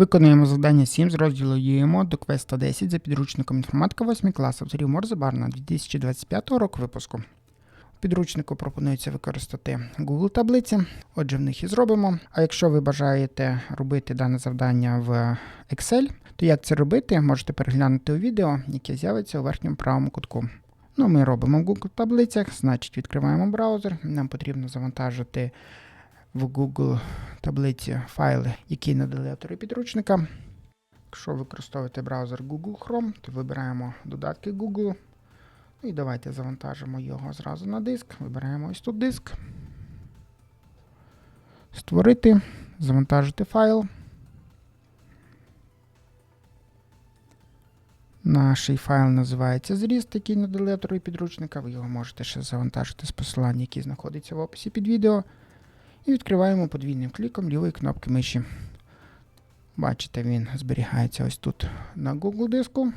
Виконуємо завдання 7 з розділу ЮЕМО до квеста 10 за підручником інформатика 8 клас авторів Морзе Барна 2025 року випуску. В підручнику пропонується використати Google таблиці, отже, в них і зробимо. А якщо ви бажаєте робити дане завдання в Excel, то як це робити, можете переглянути у відео, яке з'явиться у верхньому правому кутку. Ну, ми робимо в Google таблицях, значить відкриваємо браузер. Нам потрібно завантажити в Google таблиці файли, які надали автори підручника. Якщо використовуєте браузер Google Chrome, то вибираємо додатки Google. Ну І давайте завантажимо його зразу на диск. Вибираємо ось тут диск. Створити, завантажити файл. Наш файл називається зріст, який надали автори підручника. Ви його можете ще завантажити з посилання, яке знаходиться в описі під відео. І відкриваємо подвійним кліком лівої кнопки миші. Бачите, він зберігається ось тут на Google диску.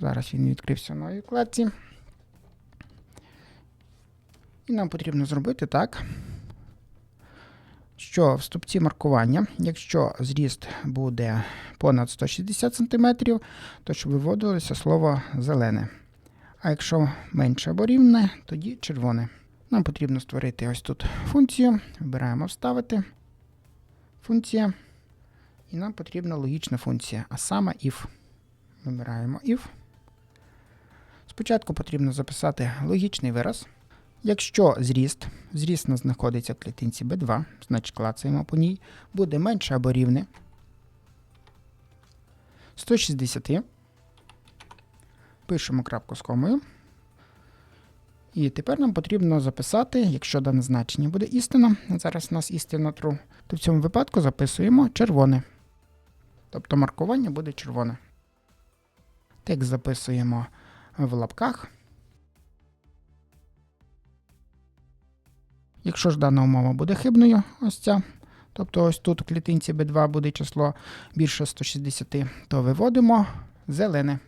Зараз він відкрився в новій вкладці. І нам потрібно зробити так, що в стопці маркування, якщо зріст буде понад 160 см, то щоб виводилося слово зелене. А якщо менше або рівне, тоді червоне. Нам потрібно створити ось тут функцію. Вибираємо Вставити. Функція. І нам потрібна логічна функція, а саме if. Вибираємо if. Спочатку потрібно записати логічний вираз. Якщо зріст, зріст у нас знаходиться в клітинці B2, значить клацаємо по ній, буде менше або рівне 160. Пишемо крапку з комою. І тепер нам потрібно записати, якщо дане значення буде істина, зараз у нас істина true, то в цьому випадку записуємо червоне. Тобто маркування буде червоне. Текст записуємо в лапках. Якщо ж дана умова буде хибною, ось ця, тобто ось тут в клітинці B2 буде число більше 160, то виводимо зелене.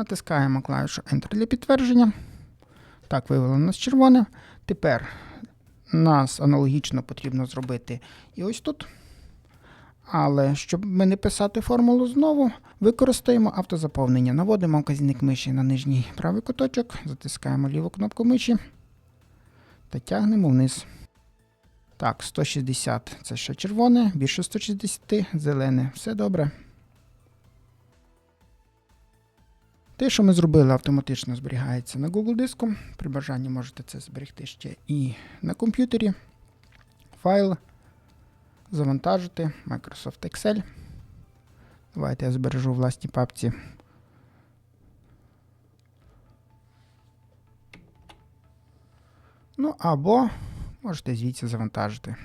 Натискаємо клавішу Enter для підтвердження. Так, вивело нас червоне. Тепер нас аналогічно потрібно зробити і ось тут. Але щоб ми не писати формулу знову, використаємо автозаповнення. Наводимо вказівник миші на нижній правий куточок, затискаємо ліву кнопку миші та тягнемо вниз. Так, 160 це ще червоне, більше 160 зелене. Все добре. Те, що ми зробили, автоматично зберігається на Google диску. При бажанні можете це зберегти ще і на комп'ютері. Файл. Завантажити Microsoft Excel. Давайте я збережу власній папці. Ну, або можете звідси завантажити.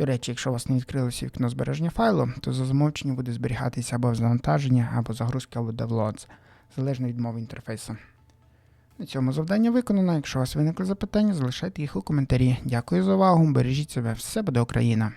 До речі, якщо у вас не відкрилося вікно збереження файлу, то за замовченням буде зберігатися або завантаження, або загрузки, або downloads, залежно від мови інтерфейсу. На цьому завдання виконано. Якщо у вас виникли запитання, залишайте їх у коментарі. Дякую за увагу. Бережіть себе, все буде Україна!